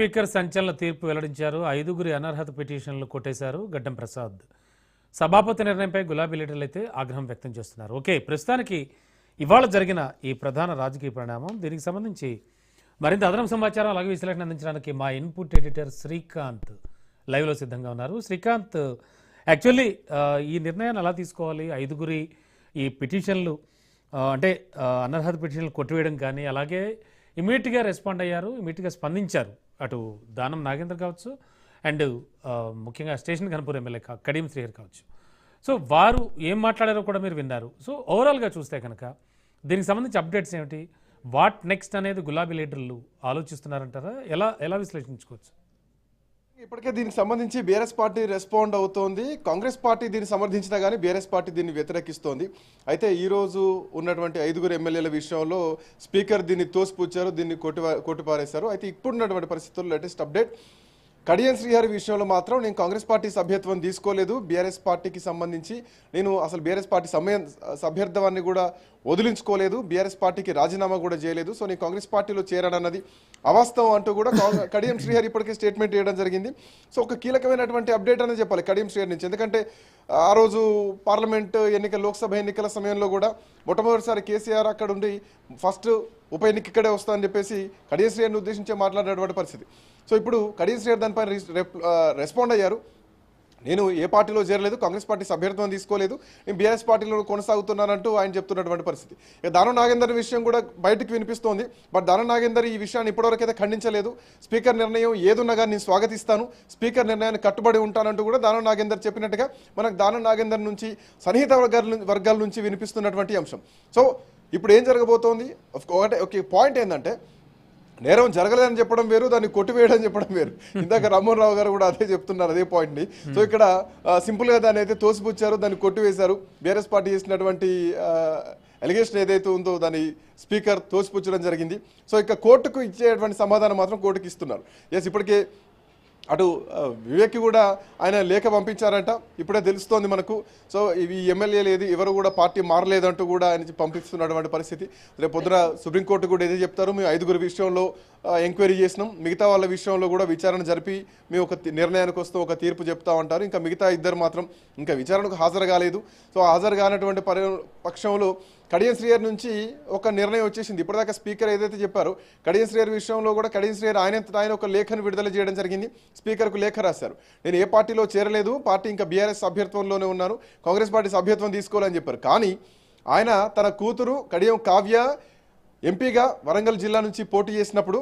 Speaker సంచలన తీర్పు వెల్లడించారు. ఐదుగురి అనర్హత పిటిషన్లు కొట్టేశారు గడ్డం ప్రసాద్. సభాపతి నిర్ణయంపై గులాబీ లీడర్లు అయితే ఆగ్రహం వ్యక్తం చేస్తున్నారు. ఓకే ప్రస్తుతానికి ఇవాళ జరిగిన ఈ ప్రధాన రాజకీయ పరిణామం. దీనికి సంబంధించి మరింత అదనపు సమాచారం అలాగే విశ్లేషణ అందించడానికి మా ఇన్పుట్ ఎడిటర్ శ్రీకాంత్ లైవ్లో సిద్ధంగా ఉన్నారు. శ్రీకాంత్ యాక్చువల్లీ ఈ నిర్ణయాన్ని ఎలా తీసుకోవాలి? ఐదుగురి ఈ పిటిషన్లు అంటే అనర్హత పిటిషన్లు కొట్టివేయడం కానీ అలాగే ఇమీడియట్గా రెస్పాండ్ అయ్యారు ఇమీడియట్గా స్పందించారు. అటు దానం నాగేంద్ర కావచ్చు అండ్ ముఖ్యంగా స్టేషన్ కనుపూర్ ఎమ్మెల్యే కా- కడియం శ్రీహర్ కావచ్చు. సో వారు ఏం మాట్లాడారో కూడా మీరు విన్నారు. సో ఓవరాల్గా చూస్తే కనుక దీనికి సంబంధించి అప్డేట్స్ ఏమిటి? వాట్ నెక్స్ట్ అనేది గులాబీ లీడర్లు ఆలోచిస్తున్నారంటారా? ఎలా ఎలా విశ్లేషించుకోవచ్చు? ఇప్పటికే దీనికి సంబంధించి బీఆర్ఎస్ పార్టీ రెస్పాండ్ అవుతోంది. కాంగ్రెస్ పార్టీ దీన్ని సమర్థించినా కానీ బీఆర్ఎస్ పార్టీ దీన్ని వ్యతిరేకిస్తోంది. అయితే ఈరోజు ఉన్నటువంటి ఐదుగురు ఎమ్మెల్యేల విషయంలో స్పీకర్ దీన్ని తోసిపుచ్చారు దీన్ని కొట్టి కొట్టిపారేశారు. అయితే ఇప్పుడున్నటువంటి పరిస్థితుల్లో లేటెస్ట్ అప్డేట్ కడియం శ్రీహరి విషయంలో మాత్రం నేను కాంగ్రెస్ పార్టీ సభ్యత్వం తీసుకోలేదు. బీఆర్ఎస్ పార్టీకి సంబంధించి నేను అసలు బీఆర్ఎస్ పార్టీ సమయం సభ్యర్థవాన్ని కూడా వదిలించుకోలేదు. బీఆర్ఎస్ పార్టీకి రాజీనామా కూడా చేయలేదు. సో నేను కాంగ్రెస్ పార్టీలో చేరాడన్నది అవాస్తవం అంటూ కూడా కడియం శ్రీహరి ఇప్పటికే స్టేట్మెంట్ ఇవ్వడం జరిగింది. సో ఒక కీలకమైనటువంటి అప్డేట్ అనేది చెప్పాలి కడియం శ్రీహరి నుంచి. ఎందుకంటే ఆ రోజు పార్లమెంట్ ఎన్నికల లోక్సభ ఎన్నికల సమయంలో కూడా మొట్టమొదటిసారి కేసీఆర్ అక్కడ ఉండి ఫస్ట్ ఉప ఎన్నిక ఇక్కడే వస్తా అని చెప్పేసి కడియం ఉద్దేశించి మాట్లాడేటువంటి పరిస్థితి. సో ఇప్పుడు కడియం శ్రీహరి దానిపైన రెస్పాండ్ అయ్యారు. నేను ఏ పార్టీలో చేరలేదు కాంగ్రెస్ పార్టీ సభ్యత్వం తీసుకోలేదు నేను బీఆర్ఎస్ పార్టీలో కొనసాగుతున్నానంటూ ఆయన చెప్తున్నటువంటి పరిస్థితి. ఇక దానం నాగేందర్ విషయం కూడా బయటకు వినిపిస్తోంది. బట్ దానం నాగేందర్ ఈ విషయాన్ని ఇప్పటివరకు అయితే ఖండించలేదు. స్పీకర్ నిర్ణయం ఏదున్నా కానీ నేను స్వాగతిస్తాను. స్పీకర్ నిర్ణయాన్ని కట్టుబడి ఉంటానంటూ కూడా దానం నాగేందర్ చెప్పినట్టుగా మనకు దానం నాగేందర్ నుంచి సన్నిహిత వర్గాల నుంచి- వర్గాల నుంచి వినిపిస్తున్నటువంటి అంశం. సో ఇప్పుడు ఏం జరగబోతోంది? ఒకటే ఒక పాయింట్ ఏంటంటే నేరం జరగలేదని చెప్పడం వేరు దాన్ని కొట్టివేయడం చెప్పడం వేరు. ఇందాక రామ్మోహన్ రావు గారు కూడా అదే చెప్తున్నారు అదే పాయింట్ని. సో ఇక్కడ ఆ, సింపుల్గా దాన్ని అయితే తోసిపుచ్చారు దాన్ని కొట్టివేశారు. బీఆర్ఎస్ పార్టీ చేసినటువంటి ఎలిగేషన్ ఏదైతే ఉందో దాన్ని స్పీకర్ తోసిపుచ్చడం జరిగింది. సో ఇక కోర్టుకు ఇచ్చేటువంటి సమాధానం మాత్రం కోర్టుకి ఇస్తున్నారు. ఎస్ ఇప్పటికే అటు వివేక్ కూడా ఆయన లేఖ పంపించారంట. ఇప్పుడే తెలుస్తోంది మనకు. సో ఇవి ఎమ్మెల్యే లేదు ఎవరు కూడా పార్టీ మారలేదంటూ కూడా ఆయన పంపిస్తున్నటువంటి పరిస్థితి. రేపు పొద్దున సుప్రీంకోర్టు కూడా ఏదో చెప్తారు? మేము ఐదుగురు విషయంలో ఎంక్వైరీ చేసినాం. మిగతా వాళ్ళ విషయంలో కూడా విచారణ జరిపి మేము ఒక నిర్ణయానికి వస్తూ ఒక తీర్పు చెప్తా ఉంటారు. ఇంకా మిగతా ఇద్దరు మాత్రం ఇంకా విచారణకు హాజరు కాలేదు. సో హాజరు కానటువంటి పరి పక్షంలో కడియం శ్రీయర్ నుంచి ఒక నిర్ణయం వచ్చేసింది. ఇప్పటిదాకా స్పీకర్ ఏదైతే చెప్పారో కడియం శ్రీయర్ విషయంలో కూడా కడియం శ్రీయర్ ఆయన ఆయన ఒక లేఖను విడుదల చేయడం జరిగింది. స్పీకర్కు లేఖ రాశారు. నేను ఏ పార్టీలో చేరలేదు. పార్టీ ఇంకా బీఆర్ఎస్ సభ్యత్వంలోనే ఉన్నాను కాంగ్రెస్ పార్టీ సభ్యత్వం తీసుకోవాలని చెప్పారు. కానీ ఆయన తన కూతురు కడియం కావ్య ఎంపీగా వరంగల్ జిల్లా నుంచి పోటీ చేసినప్పుడు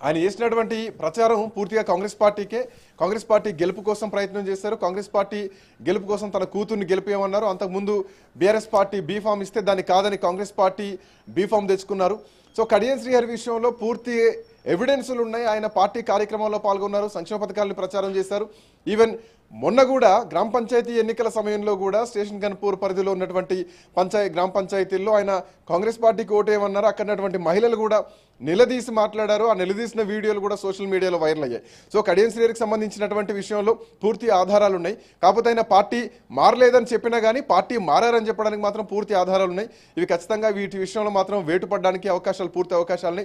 ఆయన చేసినటువంటి ప్రచారం పూర్తిగా కాంగ్రెస్ పార్టీకే. కాంగ్రెస్ పార్టీ గెలుపు కోసం ప్రయత్నం చేశారు. కాంగ్రెస్ పార్టీ గెలుపు కోసం తన కూతుర్ని గెలిపేయమన్నారు. అంతకుముందు బీఆర్ఎస్ పార్టీ బీఫామ్ ఇస్తే దాన్ని కాదని కాంగ్రెస్ పార్టీ బీఫామ్ తెచ్చుకున్నారు. సో కడియం శ్రీహరి విషయంలో పూర్తి ఎవిడెన్సులు ఉన్నాయి. ఆయన పార్టీ కార్యక్రమంలో పాల్గొన్నారు సంక్షేమ పథకాలను ప్రచారం చేశారు. ఈవెన్ మొన్న కూడా గ్రామ పంచాయతీ ఎన్నికల సమయంలో కూడా స్టేషన్ కన్పూర్ పరిధిలో ఉన్నటువంటి పంచాయతీ గ్రామ పంచాయతీల్లో ఆయన కాంగ్రెస్ పార్టీకి ఓటేయమన్నారు. అక్కడ ఉన్నటువంటి మహిళలు కూడా నిలదీసి మాట్లాడారు. ఆ నిలదీసిన వీడియోలు కూడా సోషల్ మీడియాలో వైరల్ అయ్యాయి. సో కడియం శ్రీరికి సంబంధించినటువంటి విషయంలో పూర్తి ఆధారాలు ఉన్నాయి. కాకపోతే ఆయన పార్టీ మారలేదని చెప్పినా కానీ పార్టీ మారారని చెప్పడానికి మాత్రం పూర్తి ఆధారాలు ఉన్నాయి. ఇవి ఖచ్చితంగా వీటి విషయంలో మాత్రం వేటు పడడానికి అవకాశాలు పూర్తి అవకాశాలు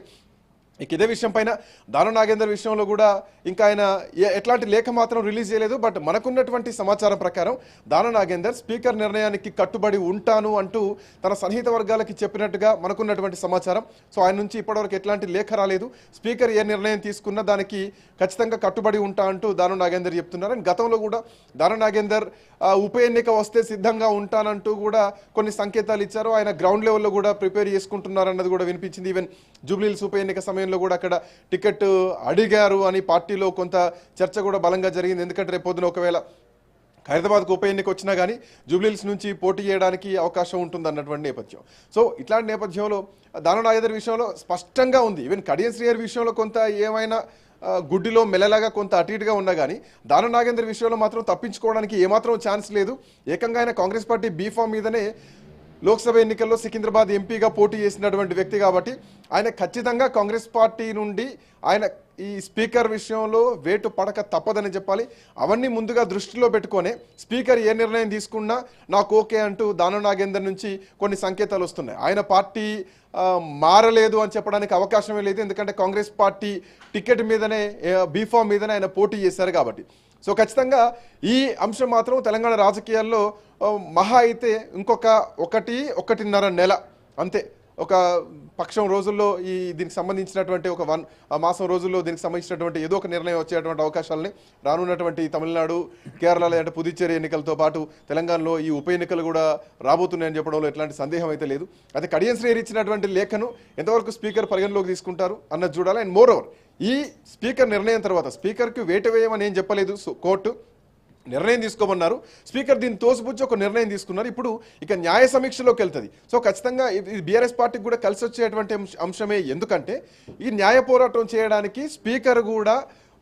ఇక ఇదే విషయం పైన దాను నాగేందర్ విషయంలో కూడా ఇంకా ఆయన ఏ- ఎట్లాంటి లేఖ మాత్రం రిలీజ్ చేయలేదు బట్ మనకున్నటువంటి సమాచారం ప్రకారం దాను నాగేందర్ స్పీకర్ నిర్ణయానికి కట్టుబడి ఉంటాను అంటూ తన సన్నిహిత వర్గాలకి చెప్పినట్టుగా మనకున్నటువంటి సమాచారం. సో ఆయన నుంచి ఇప్పటివరకు ఎట్లాంటి లేఖ రాలేదు. స్పీకర్ ఏ నిర్ణయం తీసుకున్నా దానికి ఖచ్చితంగా కట్టుబడి ఉంటా అంటూ దాను నాగేందర్ చెప్తున్నారు. అండ్ గతంలో కూడా దాను నాగేందర్ ఉప ఎన్నిక వస్తే సిద్ధంగా ఉంటానంటూ కూడా కొన్ని సంకేతాలు ఇచ్చారు. ఆయన గ్రౌండ్ లెవెల్లో కూడా ప్రిపేర్ చేసుకుంటున్నారన్నది కూడా వినిపించింది. ఈవెన్ జూబ్లీల్స్ ఉప ఎన్నిక సమయంలో కూడా అక్కడ టికెట్ అడిగారు అని పార్టీలో కొంత చర్చ కూడా బలంగా జరిగింది. ఎందుకంటే రేపు పొద్దున ఒకవేళ హైదరాబాద్కు ఉప ఎన్నిక వచ్చినా కానీ జూబ్లీహిల్స్ నుంచి పోటీ చేయడానికి అవకాశం ఉంటుంది అన్నటువంటి నేపథ్యం. సో ఇట్లాంటి నేపథ్యంలో దాన నాగేందర్ విషయంలో స్పష్టంగా ఉంది. ఈవెన్ కడియం శ్రీయర్ విషయంలో కొంత ఏమైనా గుడ్డిలో మెల్లలాగా కొంత అటు ఇటుగా ఉన్నా కానీ దాన నాగేందర్ విషయంలో మాత్రం తప్పించుకోవడానికి ఏమాత్రం ఛాన్స్ లేదు. ఏకంగా ఆయన కాంగ్రెస్ పార్టీ బీఫామ్ మీదనే లోక్సభ ఎన్నికల్లో సికింద్రాబాద్ ఎంపీగా పోటీ చేసినటువంటి వ్యక్తి కాబట్టి ఆయన ఖచ్చితంగా కాంగ్రెస్ పార్టీ నుండి ఆయన ఈ స్పీకర్ విషయంలో వేటు పడక తప్పదని చెప్పాలి. అవన్నీ ముందుగా దృష్టిలో పెట్టుకొని స్పీకర్ ఏ నిర్ణయం తీసుకున్నా నాకు ఓకే అంటూ దానం నాగేందర్ నుంచి కొన్ని సంకేతాలు వస్తున్నాయి. ఆయన పార్టీ మారలేదు అని చెప్పడానికి అవకాశమే లేదు. ఎందుకంటే కాంగ్రెస్ పార్టీ టికెట్ మీదనే బీఫామ్ మీదనే ఆయన పోటీ చేశారు కాబట్టి. సో ఖచ్చితంగా ఈ అంశం మాత్రం తెలంగాణ రాజకీయాల్లో మహా అయితే ఇంకొక ఒకటి ఒకటిన్నర నెల అంతే. ఒక పక్షం రోజుల్లో ఈ దీనికి సంబంధించినటువంటి ఒక వన్ ఆ మాసం రోజుల్లో దీనికి సంబంధించినటువంటి ఏదో ఒక నిర్ణయం వచ్చేటువంటి అవకాశాలని రానున్నటువంటి తమిళనాడు కేరళ లేదంటే పుదుచ్చేరి ఎన్నికలతో పాటు తెలంగాణలో ఈ ఉప ఎన్నికలు కూడా రాబోతున్నాయని చెప్పడంలో ఎట్లాంటి సందేహం అయితే లేదు. అయితే కడియం శ్రేయర్ ఇచ్చినటువంటి లేఖను ఎంతవరకు స్పీకర్ పరిగణలోకి తీసుకుంటారు అన్నది చూడాలి. అండ్ మోర్ ఓవర్ ఈ స్పీకర్ నిర్ణయం తర్వాత స్పీకర్కి వేట వేయమని ఏం చెప్పలేదు. కోర్టు నిర్ణయం తీసుకోమన్నారు. స్పీకర్ దీన్ని తోసిపుచ్చి ఒక నిర్ణయం తీసుకున్నారు. ఇప్పుడు ఇక న్యాయ సమీక్షలోకి వెళ్తుంది. సో ఖచ్చితంగా ఇది బీఆర్ఎస్ పార్టీకి కూడా కలిసి వచ్చేటువంటి అంశమే. ఎందుకంటే ఈ న్యాయ పోరాటం చేయడానికి స్పీకర్ కూడా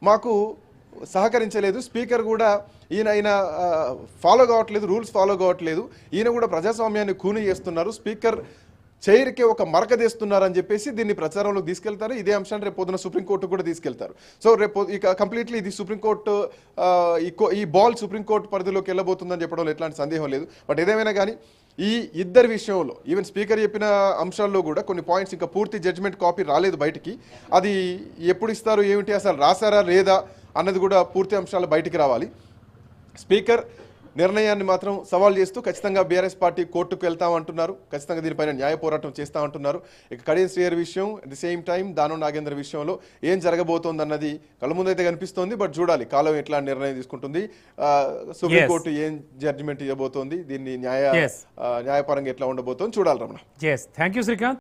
మాకు సహకరించలేదు. స్పీకర్ కూడా ఈయన ఈయన ఫాలో కావట్లేదు రూల్స్ ఫాలో కావట్లేదు. ఈయన కూడా ప్రజాస్వామ్యాన్ని కూని చేస్తున్నారు. స్పీకర్ చైర్కి ఒక మరక తీస్తున్నారని చెప్పేసి దీన్ని ప్రచారంలో తీసుకెళ్తారు. ఇదే అంశాన్ని రేపు పొద్దున సుప్రీంకోర్టు కూడా తీసుకెళ్తారు. సో రేపు ఇక కంప్లీట్లీ ఇది సుప్రీంకోర్టు ఈ కో- ఈ బాల్ సుప్రీంకోర్టు పరిధిలోకి వెళ్ళబోతుందని చెప్పడంలో ఎట్లాంటి సందేహం లేదు. బట్ ఏదేమైనా కానీ ఈ ఇద్దరి విషయంలో ఈవెన్ స్పీకర్ చెప్పిన అంశాల్లో కూడా కొన్ని పాయింట్స్ ఇంకా పూర్తి జడ్జ్మెంట్ కాపీ రాలేదు బయటికి. అది ఎప్పుడు ఇస్తారు ఏమిటి అసలు రాసారా లేదా అన్నది కూడా పూర్తి అంశాలు బయటికి రావాలి. స్పీకర్ నిర్ణయాన్ని మాత్రం సవాల్ చేస్తూ ఖచ్చితంగా బీఆర్ఎస్ పార్టీ కోర్టుకు వెళ్తామంటున్నారు ఖచ్చితంగా దీనిపైన న్యాయ పోరాటం చేస్తామంటున్నారు ఇక కడియం శ్రేయర్ విషయం అట్ ది సేమ్ టైం దానం నాగేంద్ర విషయంలో ఏం జరగబోతోంది అన్నది కళ్ళ ముందైతే కనిపిస్తోంది. బట్ చూడాలి కాలం ఎట్లా నిర్ణయం తీసుకుంటుంది. సుప్రీంకోర్టు ఏం జడ్జిమెంట్ ఇవ్వబోతోంది? దీన్ని న్యాయ న్యాయపరంగా ఎట్లా ఉండబోతోంది? చూడాలి Ramana. Yes thank you Srikanth